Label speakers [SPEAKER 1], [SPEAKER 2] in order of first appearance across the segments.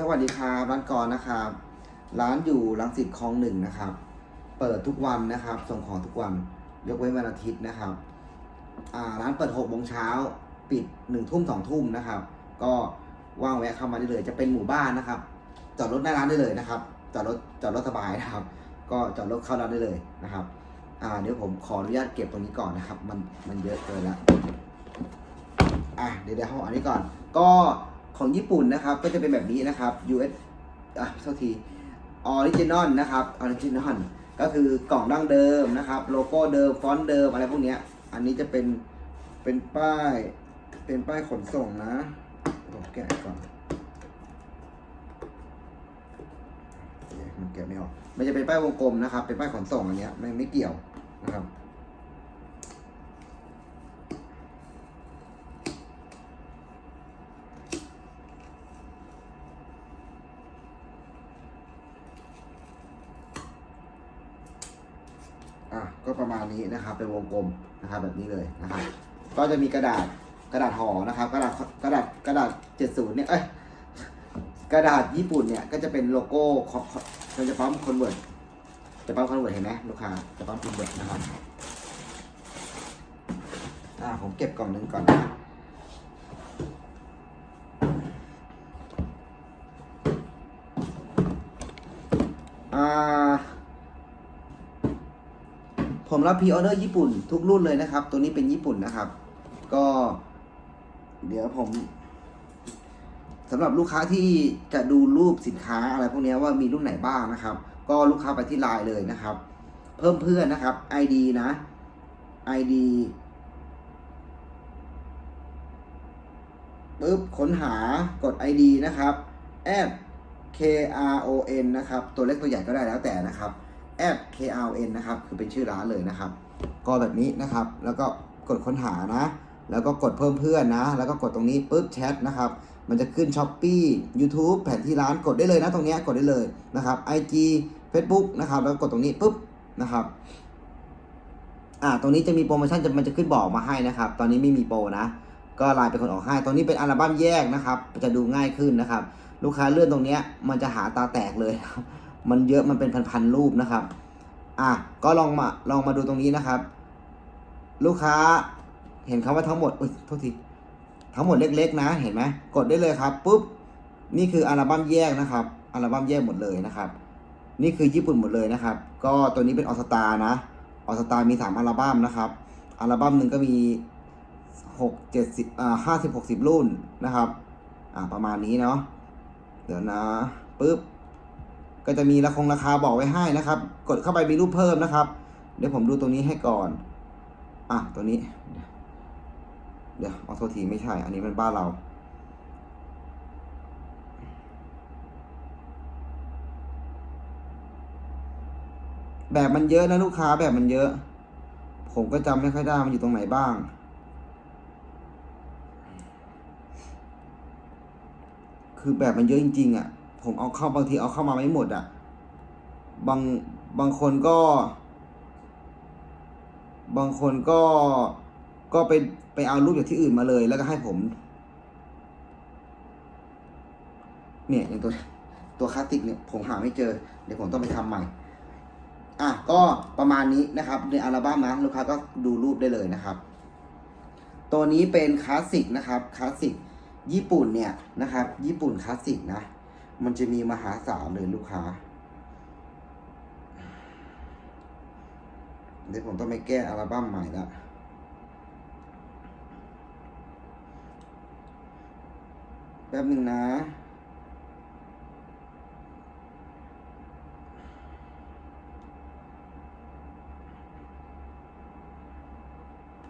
[SPEAKER 1] สวัสดีครับร้านกรนะครับ ร้านอยู่รังสิตคลองหนึ่งนะครับ เปิดทุกวันนะครับ ส่งของทุกวัน ยกเว้นวันอาทิตย์นะครับร้านเปิดหกโมงเช้าปิดหนึ่งทุ่มสองทุ่มนะครับ ก็ว่างแวะเข้ามาได้เลยจะเป็นหมู่บ้านนะครับ จอดรถหน้าร้านได้เลยนะครับ จอดรถจอดรถสบายนะครับ ก็จอดรถเข้าร้านได้เลยนะครับอ่าเดี๋ยวผมขออนุญาตเก็บตรงนี้ก่อนนะครับ มันมันเยอะเกินละอะเดี๋ยวเดี๋ยวเอาอันนี้ก่อน ก็ ของญี่ปุ่นนะครับ ก็จะเป็นแบบนี้นะครับ US อะโทษทีออริจินอลนะครับออริจินอลก็คือกล่องดั้งเดิมนะครับ โลโก้เดิม ฟอนต์เดิมอะไรพวกเนี้ยอันนี้จะเป็นเป็นป้ายเป็นป้ายขนส่งนะผมแกะก่อนมันแกะไม่ออกมันจะเป็นป้ายวงกลมนะครับ เป็นป้ายขนส่งอันเนี้ยไม่ไม่เกี่ยวนะครับ อะก็ประมาณนี้นะครับเป็นวงกลมนะครับแบบนี้เลยนะครับก็จะมีกระดาษกระดาษห่อนะครับ กระดาษกระดาษกระดาษ70เนี่ยเอ้ยกระดาษญี่ปุ่นเนี่ยก็จะเป็นโลโก้ของมันจะปั๊มคอนเวิร์ตจะปั๊มคอนเวิร์ตเห็นไหมลูกค้าจะปั๊มคอนเวิร์ตนะครับอ่าผมเก็บกล่องหนึ่งก่อนนะอ่า ผมรับพรีออเดอร์ญี่ปุ่นทุกรุ่นเลยนะครับ ตัวนี้เป็นญี่ปุ่นนะครับ ก็ เดี๋ยวผมสำหรับลูกค้าที่จะดูรูปสินค้าอะไรพวกนี้ว่ามีรุ่นไหนบ้างนะครับ ก็ลูกค้าไปที่ไลน์เลยนะครับ เพิ่มเพื่อนนะครับ ID นะ ID ปึ๊บค้นหากด ID นะครับ add K R O N นะครับ ตัวเล็กตัวใหญ่ก็ได้แล้วแต่นะครับ แอด KRN นะครับ คือเป็นชื่อร้านเลยนะครับ ก็แบบนี้นะครับ แล้วก็กดค้นหานะ แล้วก็กดเพิ่มเพื่อนนะ แล้วก็กดตรงนี้ปุ๊บแชทนะครับ มันจะขึ้น s h อ p e e YouTube แผนที่ร้านกดได้เลยนะตรงนี้กดได้เลยนะครับ IG Facebook นะครับ แล้วกกดตรงนี้ปุ๊บนะครับอ่าตรงนี้จะมีโปรโมชั่นจะมันจะขึ้นบอกมาให้นะครับ ตอนนี้ไม่มีโปรนะ ก็ไลน์เป็นคนออกให้ ตรงนี้เป็นอัลบั้มแยกนะครับ จะดูง่ายขึ้นนะครับ ลูกค้าเลื่อนตรงนี้มันจะหาตาแตกเลยครับ มันเยอะมันเป็นพันๆรูปนะครับ อะก็ลองมาลองมาดูตรงนี้นะครับ ลูกค้าเห็นคำว่าทั้งหมดอุ้ยโทษทีทั้งหมดเล็ก ๆ นะเห็นไหมกดได้เลยครับปุ๊บนี่คืออัลบั้มแยกนะครับอัลบั้มแยกหมดเลยนะครับ นี่คือญี่ปุ่นหมดเลยนะครับ ก็ตัวนี้เป็นออสตานะออสตามีสามอัลบั้มนะครับอัลบั้มหนึ่งก็มีหกเจ็ดสิบอ่าห้าสิบหกสิบรุ่นนะครับ อ่าประมาณนี้เนาะเดี๋ยวนะปุ๊บ ก็จะมีราคงราคาบอกไว้ให้นะครับ กดเข้าไปมีรูปเพิ่มนะครับ เดี๋ยวผมดูตรงนี้ให้ก่อน อะตัวนี้ เดี๋ยวออโทษทีไม่ใช่ อันนี้เป็นบ้านเราแบบมันเยอะนะลูกค้าแบบมันเยอะ ผมก็จำไม่ค่อยได้มันอยู่ตรงไหนบ้าง คือแบบมันเยอะจริงๆอะ ผมเอาเข้าบางทีเอาเข้ามาไม่หมดอะ บางบางคนก็ บางคนก็ก็ไปไปเอารูปจากที่อื่นมาเลย แล้วก็ให้ผม เนี่ยอย่างตัวตัวคลาสติกเนี่ยผมหาไม่เจอ เดี๋ยวผมต้องไปทำใหม่ อะก็ประมาณนี้นะครับในอัลบั้มนะลูกค้าก็ดูรูปได้เลยนะครับ ตัวนี้เป็นคลาสสิกนะครับคลาสสิกญี่ปุ่นเนี่ยนะครับ ญี่ปุ่นคลาสสิกนะ มันจะมีมหาศาลเลยลูกค้าเดี๋ยวผมต้องไปแก้อัลบั้มใหม่ละแป๊บหนึ่งนะ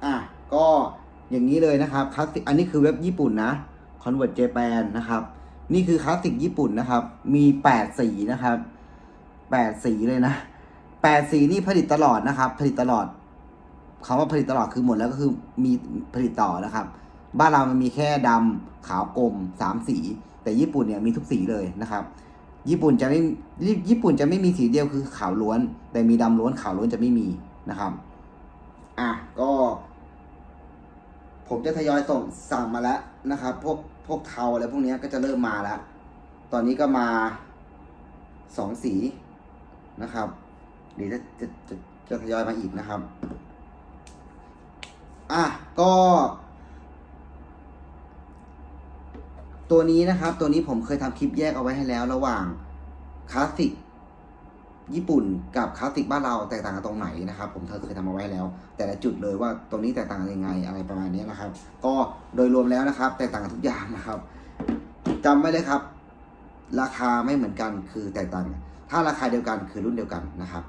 [SPEAKER 1] อะก็อย่างนี้เลยนะครับคลาสสิกอันนี้คือเว็บญี่ปุ่นนะ Convert Japan นะครับ นี่คือคลาสสิกญี่ปุ่นนะครับ มีแปดสีนะครับแปดสีเลยนะแปดสีนี่ผลิตตลอดนะครับ ผลิตตลอดคำว่าผลิตตลอดคือหมดแล้วก็คือมีผลิตต่อนะครับ บ้านเรามันมีแค่ดำขาวกลมสามสี แต่ญี่ปุ่นเนี่ยมีทุกสีเลยนะครับ ญี่ปุ่นจะไม่ญี่ปุ่นจะไม่มีสีเดียวคือขาวล้วน แต่มีดำล้วนขาวล้วนจะไม่มีนะครับ อะก็ ผมจะทยอยส่งสั่งมาแล้วนะครับ พวก พวกเทาอะไรพวกนี้ก็จะเริ่มมาแล้ว ตอนนี้ก็มาสองสีนะครับเดี๋ยวจะจะจะจะทยอยมาอีกนะครับ อะก็ ตัวนี้นะครับ ตัวนี้ผมเคยทำคลิปแยกเอาไว้ให้แล้วระหว่างคลาสสิก ญี่ปุ่นกับคลาสสิกบ้านเราแตกต่างกันตรงไหนนะครับผมเธอเคยทำเอาไว้แล้ว แต่ละจุดเลยว่าตรงนี้แตกต่างกันยังไงอะไรประมาณนี้นะครับ ก็โดยรวมแล้วนะครับ แตกต่างกันทุกอย่างนะครับจำไว้เลยครับ ราคาไม่เหมือนกันคือแตกต่างกันถ้าราคาเดียวกันคือรุ่นเดียวกันนะครับ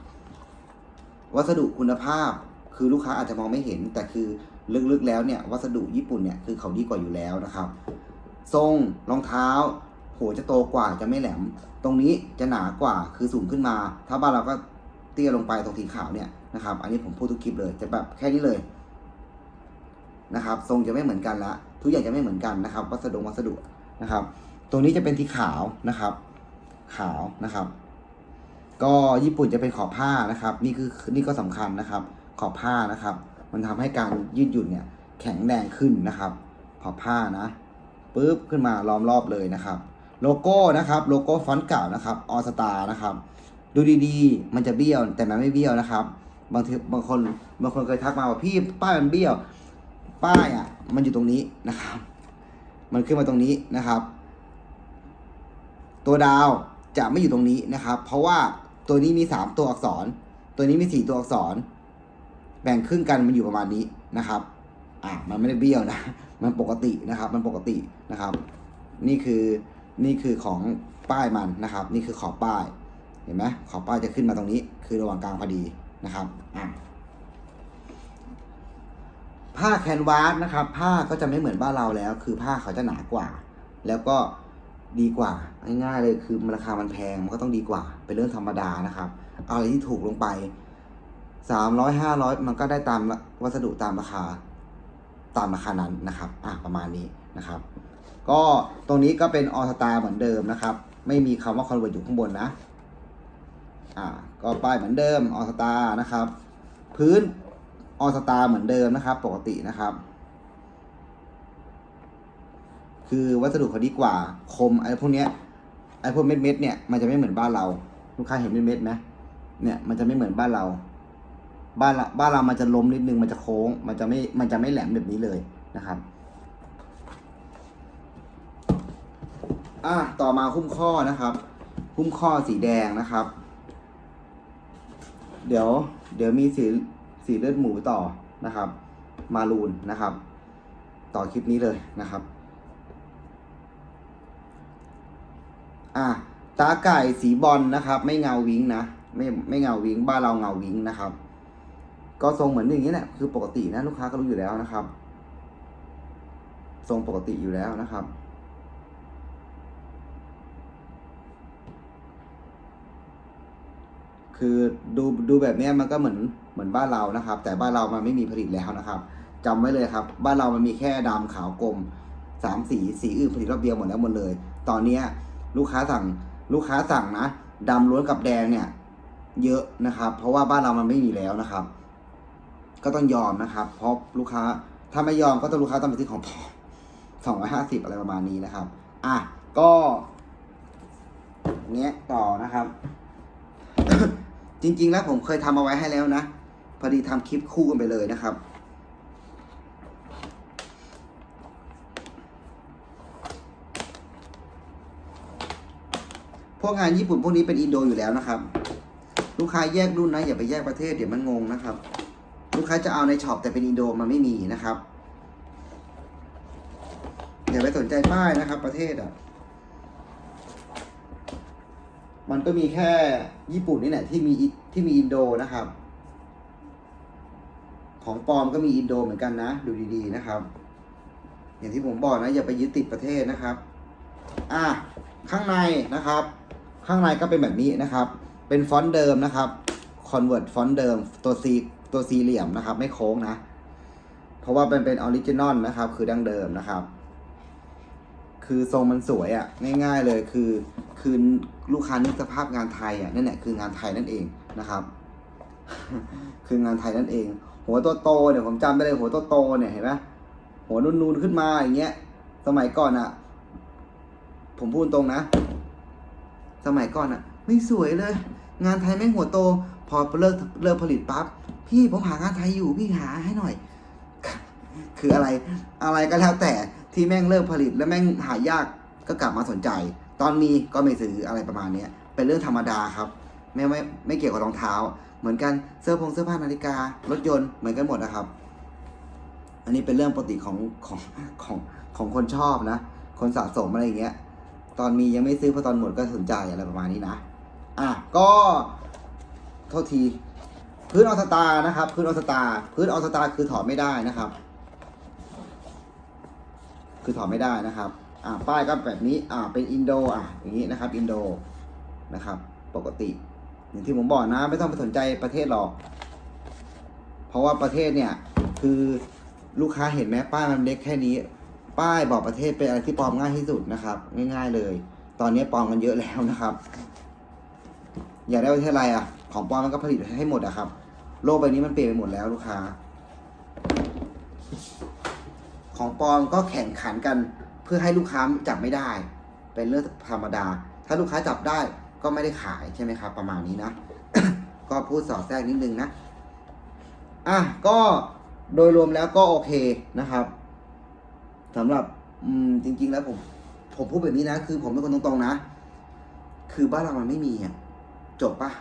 [SPEAKER 1] วัสดุคุณภาพคือลูกค้าอาจจะมองไม่เห็น แต่คือลึกๆแล้วเนี่ยวัสดุญี่ปุ่นเนี่ยคือเขาดีกว่าอยู่แล้วนะครับ ทรงรองเท้า หัวจะโตกว่าจะไม่แหลม ตรงนี้จะหนากว่าคือสูงขึ้นมา ถ้าบ้านเราก็เตี้ยลงไปตรงสีขาวเนี่ยนะครับ อันนี้ผมพูดทุกคลิปเลย จะแบบแค่นี้เลยนะครับ ทรงจะไม่เหมือนกันละ ทุกอย่างจะไม่เหมือนกันนะครับ วัสดุวัสดุนะครับ ตรงนี้จะเป็นสีขาวนะครับ ขาวนะครับ ก็ญี่ปุ่นจะเป็นขอบผ้านะครับ นี่คือนี่ก็สำคัญนะครับ ขอบผ้านะครับ มันทำให้การยืดหยุ่นเนี่ยแข็งแรงขึ้นนะครับ ขอบผ้านะปุ๊บขึ้นมาล้อมรอบเลยนะครับ โลโก้นะครับโลโก้ฟอนต์เก่านะครับออสตานะครับดูดีๆ มันจะเบี้ยวแต่มันไม่เบี้ยวนะครับ บางทีบางคนบางคนเคยทักมาว่าพี่ป้ายมันเบี้ยว ป้ายอะ มันอยู่ตรงนี้นะครับ มันขึ้นมาตรงนี้นะครับ ตัวดาวจะไม่อยู่ตรงนี้นะครับ เพราะว่าตัวนี้มีสามตัวอักษร ตัวนี้มีสี่ตัวอักษร แบ่งครึ่งกันมันอยู่ประมาณนี้นะครับอะมันไม่ได้เบี้ยวนะ มันปกตินะครับ มันปกตินะครับ นี่คือ นี่คือของป้ายมันนะครับ นี่คือขอบป้าย เห็นไหมขอบป้ายจะขึ้นมาตรงนี้ คือระหว่างกลางพอดีนะครับอะผ้าแคนวาสนะครับ ผ้าก็จะไม่เหมือนบ้านเราแล้ว คือผ้าเขาจะหนากว่า แล้วก็ดีกว่าง่ายๆเลยคือมันราคามันแพงมันก็ต้องดีกว่า เป็นเรื่องธรรมดานะครับเอาอะไรที่ถูกลงไปสามร้อยห้าร้อยมันก็ได้ตามวัสดุตามราคาตามราคานั้นนะครับ อะประมาณนี้นะครับ ก็ตรงนี้ก็เป็นออสตาเหมือนเดิมนะครับ ไม่มีคำว่าคอนเวิร์ตอยู่ข้างบนนะ อ่า ก็ป้ายเหมือนเดิมออสตานะครับ พื้นออสตาเหมือนเดิมนะครับ ปกตินะครับ คือวัสดุเขาดีกว่า คมไอ้พวกเนี้ยไอ้พวกเม็ดเม็ดเนี่ยมันจะไม่เหมือนบ้านเรา ลูกค้าเห็นเม็ดเม็ดไหมเนี่ยมันจะไม่เหมือนบ้านเรา บ้านเราบ้านเรามันจะล้มนิดนึงมันจะโค้ง มันจะไม่มันจะไม่แหลมแบบนี้เลยนะครับ อะต่อมาหุ้มข้อนะครับ หุ้มข้อสีแดงนะครับ เดี๋ยว เดี๋ยวมีสีสีเลือดหมูต่อนะครับ มารูนนะครับ ต่อคลิปนี้เลยนะครับ อะตาไก่สีบอลนะครับ ไม่เงาวิงนะไม่ไม่เงาวิงบ้านเราเงาวิงนะครับ ก็ทรงเหมือนอย่างนี้แหละคือปกตินะลูกค้าก็รู้อยู่แล้วนะครับ ทรงปกติอยู่แล้วนะครับ คือดูดูแบบนี้มันก็เหมือนเหมือนบ้านเรานะครับ แต่บ้านเรามันไม่มีผลิตแล้วนะครับจำไว้เลยครับ บ้านเรามันมีแค่ดำขาวกลมสามสีสีอื่นผลิตรอบเดียวหมดแล้วหมดเลย ตอนเนี้ลูกค้าสั่งลูกค้าสั่งนะดำล้วนกับแดงเนี่ย เยอะนะครับ เพราะว่าบ้านเรามันไม่มีแล้วนะครับ ก็ต้องยอมนะครับ เพราะลูกค้าถ้าไม่ยอมก็ต้องลูกค้าต้องไปซื้อของปลอสองร้อยห้าสิบอะไรประมาณนี้นะครับ อะก็เนี้ยต่อนะครับ จริง ๆ แล้วผมเคยทำเอาไว้ให้แล้วนะ พอดีทำคลิปคู่กันไปเลยนะครับ พวกงานญี่ปุ่นพวกนี้เป็นอินโดอยู่แล้วนะครับ ลูกค้าแยกรุ่นนะ อย่าไปแยกประเทศเดี๋ยวมันงงนะครับ ลูกค้าจะเอาในช็อปแต่เป็นอินโดมันไม่มีนะครับอย่าไปสนใจป้ายนะครับ ประเทศอะ มันก็มีแค่ญี่ปุ่นนี่แหละที่มีที่มีอินโดนะครับ ของปลอมก็มีอินโดเหมือนกันนะ ดูดีๆนะครับ อย่างที่ผมบอกนะ อย่าไปยึดติดประเทศนะครับ อะข้างในนะครับ ข้างในก็เป็นแบบนี้นะครับ เป็นฟอนต์เดิมนะครับคอนเวิร์ตฟอนต์เดิมตัวซีตัวสี่เหลี่ยมนะครับ ไม่โค้งนะ เพราะว่าเป็นเป็นออริจินอลนะครับ คือดั้งเดิมนะครับ คือทรงมันสวยอะ่ะ ง่ายๆเลยคือคือ ลูกค้านึกสภาพงานไทยอะนั่นแหละคืองานไทยนั่นเองนะครับ คืองานไทยนั่นเอง หัวโตๆเนี่ยผมจำได้เลยหัวโตๆเนี่ยเห็นไหมหัวนูนๆขึ้นมาอย่างเงี้ย สมัยก่อนอะ ผมพูดตรงนะ สมัยก่อนอะ ไม่สวยเลย งานไทยแม่งหัวโต พอเลิกเลิกผลิตปั๊บพี่ผมหางานไทยอยู่พี่หาให้หน่อย คืออะไรอะไรก็แล้วแต่ที่แม่งเลิกผลิตแล้วแม่งหายากก็กลับมาสนใจ ตอนมีก็ไม่ซื้ออะไรประมาณนี้เป็นเรื่องธรรมดาครับ ไม่ไม่ไม่เกี่ยวกับรองเท้า เหมือนกันเสื้อผงเสื้อผ้านาฬิการถยนต์เหมือนกันหมดนะครับ อันนี้เป็นเรื่องปกติของของของของคนชอบนะ คนสะสมอะไรอย่างเงี้ย ตอนมียังไม่ซื้อพอตอนหมดก็สนใจอะไรประมาณนี้นะอะก็โทษทีพื้นออสตานะครับ พื้นออสตาพื้นออสตาคือถอดไม่ได้นะครับ คือถอดไม่ได้นะครับ อ่าป้ายก็แบบนี้อ่าเป็นอินโดอะอย่างนี้นะครับอินโดนะครับ ปกติ อย่างที่ผมบอกนะ ไม่ต้องไปสนใจประเทศหรอก เพราะว่าประเทศเนี่ยคือลูกค้าเห็นไหมป้ายมันเล็กแค่นี้ ป้ายบอกประเทศเป็นอะไรที่ปลอมง่ายที่สุดนะครับ ง่าย ๆเลย ตอนนี้ปลอมกันเยอะแล้วนะครับ อยากได้ประเทศอะไรอะ ของปลอมมันก็ผลิตให้หมดอะครับ โลกใบนี้มันเปลี่ยนไปหมดแล้วลูกค้า ของปลอมก็แข่งขันกัน พื่อให้ลูกค้าจับไม่ได้ เป็นเรื่องธรรมดา ถ้าลูกค้าจับได้ก็ไม่ได้ขายใช่ไหมครับ ประมาณนี้นะ ก็พูดสอดแทรกนิดนึงนะ อะก็โดยรวมแล้วก็โอเคนะครับสำหรับอืมจริง ๆ แล้วผม ผมพูดแบบนี้นะ คือผมเป็นคนตรงๆนะ คือบ้านเรามันไม่มีอะจบปะ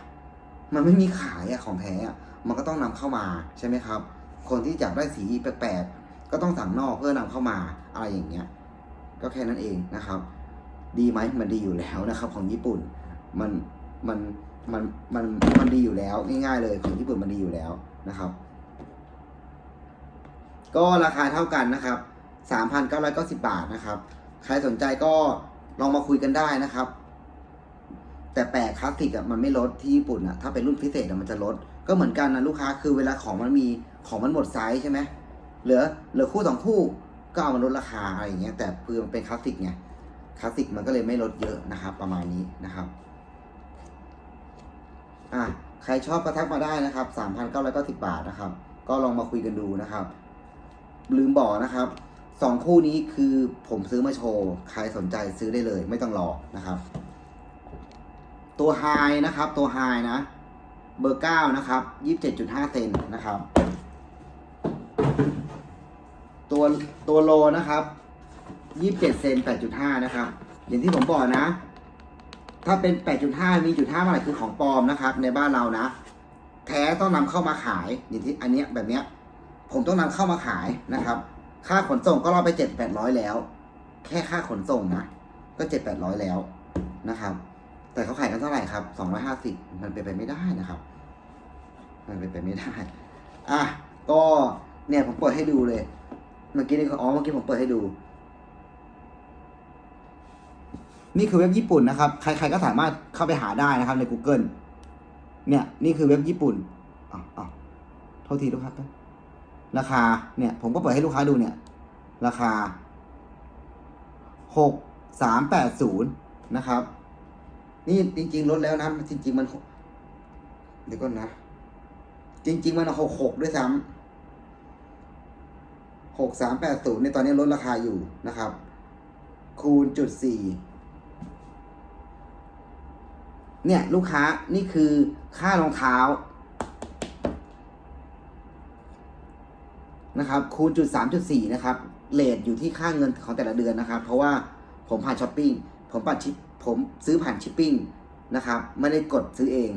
[SPEAKER 1] มันไม่มีขายอะของแท้อะมันก็ต้องนำเข้ามาใช่ไหมครับ คนที่อยากได้สีแปลกๆก็ต้องสั่งนอกเพื่อนำเข้ามาอะไรอย่างเงี้ย ก็แค่นั้นเองนะครับ ดีไหมมันดีอยู่แล้วนะครับ ของญี่ปุ่นมันมันมันมันมันดีอยู่แล้วง่ายๆเลยของญี่ปุ่นมันดีอยู่แล้วนะครับ ก็ราคาเท่ากันนะครับ3,990 บาทนะครับ ใครสนใจก็ลองมาคุยกันได้นะครับ แต่แปลกคลาสสิกอะมันไม่ลดที่ญี่ปุ่นอะถ้าเป็นรุ่นพิเศษอะมันจะลด ก็เหมือนกันนะลูกค้าคือเวลาของมันมีของมันหมดไซส์ใช่ไหมเหลือเหลือคู่สองคู่ ก็เอามาลดราคาอะไรอย่างเงี้ยแต่เพื่อมันเป็นคลาสสิกไงคลาสสิกมันก็เลยไม่ลดเยอะนะครับ ประมาณนี้นะครับอะใครชอบก็ทักมาได้นะครับ3,990บาทนะครับ ก็ลองมาคุยกันดูนะครับ ลืมบอกนะครับสองคู่นี้คือผมซื้อมาโชว์ใครสนใจซื้อได้เลย ไม่ต้องรอนะครับ ตัวไฮนะครับ ตัวไฮนะ เบอร์เก้านะครับยี่สิบเจ็ดจุดห้าเซนนะครับ ตัวตัวโลนะครับยี่สิบเจ็ดเซนแปดจุดห้านะครับ อย่างที่ผมบอกนะ ถ้าเป็นแปดจุดห้ามีจุดห้าเมื่อไหร่คือของปลอมนะครับ ในบ้านเรานะ แท้ต้องนำเข้ามาขายอย่างที่อันเนี้ยแบบเนี้ย ผมต้องนำเข้ามาขายนะครับ ค่าขนส่งก็รอไปเจ็ดแปดร้อยแล้ว แค่ค่าขนส่งนะก็เจ็ดแปดร้อยแล้วนะครับ แต่เขาขายกันเท่าไหร่ครับสองร้อยห้าสิบมันเป็นไปไม่ได้นะครับ มันเป็นไปไม่ได้ อะก็เนี่ยผมเปิดให้ดูเลย เมื่อกี้นี่อ๋อเมื่อกี้ผมเปิดให้ดู นี่คือเว็บญี่ปุ่นนะครับ ใครๆก็สามารถเข้าไปหาได้นะครับใน Google เนี่ย นี่คือเว็บญี่ปุ่นอ๋ออ๋อโทษทีลูกค้าราคาเนี่ย ผมก็เปิดให้ลูกค้าดูเนี่ย ราคาหกสามแปดศูนย์นะครับ นี่จริง ๆ ลดแล้วนะ จริง ๆ มันเดี๋ยวก่อนนะ จริง ๆ มันหกหกด้วยซ้ำ หกสามแปดศูนย์ในตอนนี้ลดราคาอยู่นะครับ คูณจุดสี่เนี่ยลูกค้านี่คือค่ารองเท้านะครับคูณจุดสามจุดสี่นะครับเลทอยู่ที่ค่าเงินของแต่ละเดือนนะครับ เพราะว่าผมผ่านช้อปปิ้งผมผ่านชิปผมซื้อผ่านชิปปิ้งนะครับไม่ได้กดซื้อเอง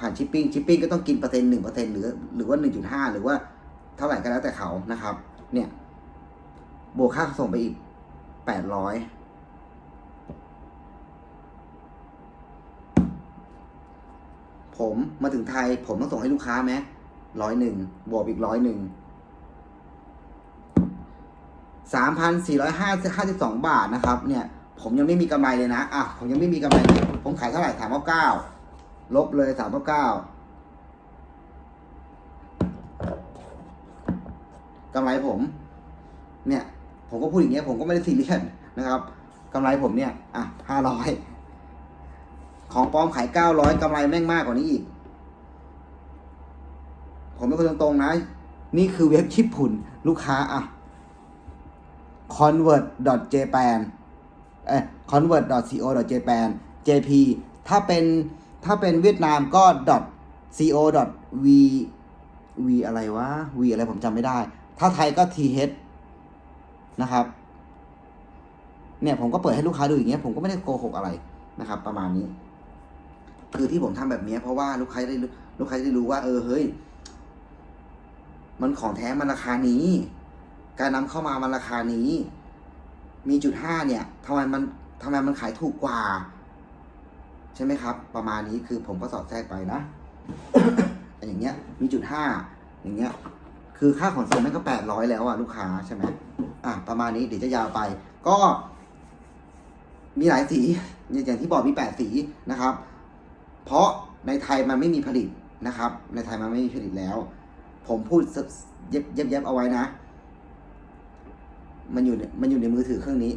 [SPEAKER 1] ผ่านชิปปิ้งชิปปิ้งก็ต้องกินเปอร์เซ็นต์หนึ่งเปอร์เซ็นต์หรือหรือว่าหนึ่งจุดห้าหรือว่าเท่าไหร่ก็แล้วแต่เขานะครับ เนี่ย บวกค่าส่งไปอีกแปดร้อยผมมาถึงไทย ผมต้องส่งให้ลูกค้าไหมร้อยหนึ่งบวกอีกร้อยหนึ่งสามพันสี่ร้อยห้าห้าสิบสองบาทนะครับ เนี่ย ผมยังไม่มีกำไรเลยนะอะผมยังไม่มีกำไร ผมขายเท่าไหร่สามเก้าลบเลยสามเก้า กำไรผม เนี่ย ผมก็พูดอย่างเงี้ย ผมก็ไม่ได้ซีเรียสนะครับกำไรผมเนี่ย อะห้าร้อยของปลอมขายเก้าร้อยกำไรแม่งมากกว่านี้อีก ผมเป็นคนตรงๆนะ นี่คือเว็บญี่ปุ่น ลูกค้าอะ convert.jpan เอ้ย convert.co.japan jp ถ้าเป็นถ้าเป็นเวียดนามก็ co v v อะไรวะ v อะไรผมจำไม่ได้ ถ้าไทยก็ th นะครับ เนี่ยผมก็เปิดให้ลูกค้าดูอย่างเงี้ย ผมก็ไม่ได้โกหกอะไรนะครับ ประมาณนี้ คือที่ผมทำแบบเนี้ยเพราะว่าลูกค้าได้รู้ลูกค้าได้รู้ว่า เออเฮ้ย มันของแท้มันราคานี้ การนำเข้ามามันราคานี้ มีจุดห้าเนี่ยทำไมมันทำไมมันขายถูกกว่า ใช่ไหมครับ ประมาณนี้คือผมก็สอดแทรกไปนะอย่างเงี้ย มีจุดห้าอย่างเงี้ย คือค่าขนส่งแม่งก็แปดร้อยแล้วอะลูกค้าใช่ไหมอะประมาณนี้เดี๋ยวจะยาวไป ก็ มีหลายสีอย่างที่บอกมีแปดสีนะครับ เพราะในไทยมันไม่มีผลิตนะครับ ในไทยมันไม่มีผลิตแล้ว ผมพูดเย็บเย็บเอาไว้นะ มันอยู่มันอยู่ในมือถือเครื่องนี้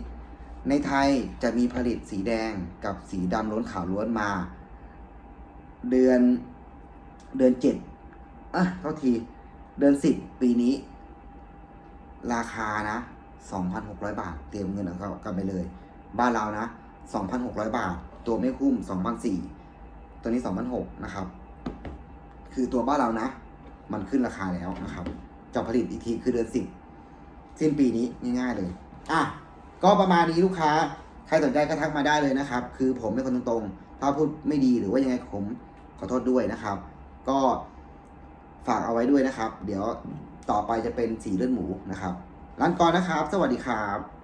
[SPEAKER 1] ในไทยจะมีผลิตสีแดงกับสีดำล้วนขาวล้วนมา เดือนเดือนเจ็ดอะเท่าที เดือนสิบปีนี้ ราคานะสองพันหกร้อยบาท เตรียมเงินเอากลับไปเลย บ้านเรานะสองพันหกร้อยบาท ตัวไม่คุ้มสองพันสี่ตัวนี้สองพันหกนะครับ คือตัวบ้านเรานะ มันขึ้นราคาแล้วนะครับ จะผลิตอีกทีคือเดือนสิบสิ้นปีนี้ง่ายๆเลยอะก็ประมาณนี้ลูกค้า ใครสนใจก็ทักมาได้เลยนะครับ คือผมเป็นคนตรงๆ ถ้าพูดไม่ดีหรือว่ายังไงผมขอโทษด้วยนะครับ ก็ ฝากเอาไว้ด้วยนะครับ เดี๋ยวต่อไปจะเป็นสีเลือดหมูนะครับร้านกอนนะครับ สวัสดีครับ